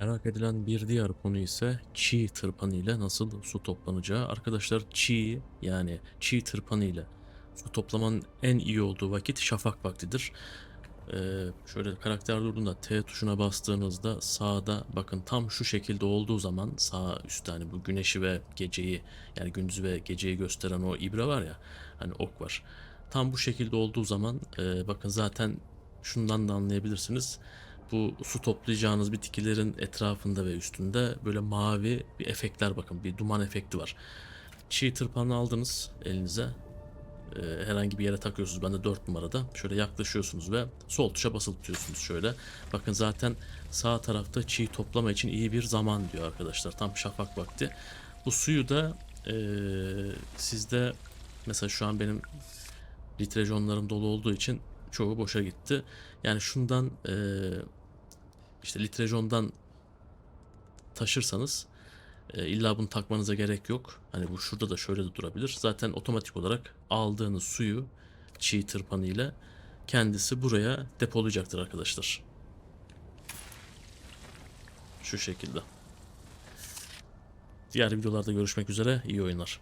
Merak edilen bir diğer konu ise çiğ tırpanı ile nasıl su toplanacağı. Arkadaşlar çiğ yani çiğ tırpanı ile su toplamanın en iyi olduğu vakit şafak vaktidir. Ee, şöyle karakter durduğunda T tuşuna bastığınızda sağda bakın tam şu şekilde olduğu zaman sağ üstte hani bu güneşi ve geceyi yani gündüzü ve geceyi gösteren o ibre var ya hani ok var. Tam bu şekilde olduğu zaman e, bakın zaten şundan da anlayabilirsiniz. Bu su toplayacağınız bitkilerin etrafında ve üstünde böyle mavi bir efektler bakın bir duman efekti var. Çiğ tırpanı aldınız elinize e, herhangi bir yere takıyorsunuz. Ben de 4 numarada. Şöyle yaklaşıyorsunuz ve sol tuşa basılı tutuyorsunuz şöyle. Bakın zaten sağ tarafta çiğ toplama için iyi bir zaman diyor arkadaşlar. Tam şafak vakti. Bu suyu da e, sizde mesela şu an benim litrejonlarım dolu olduğu için çoğu boşa gitti. Yani şundan e, işte litrejondan taşırsanız e, illa bunu takmanıza gerek yok. Hani bu şurada da şöyle de durabilir. Zaten otomatik olarak aldığınız suyu çiğ tırpanı ile kendisi buraya depolayacaktır arkadaşlar. Şu şekilde. Diğer videolarda görüşmek üzere. İyi oyunlar.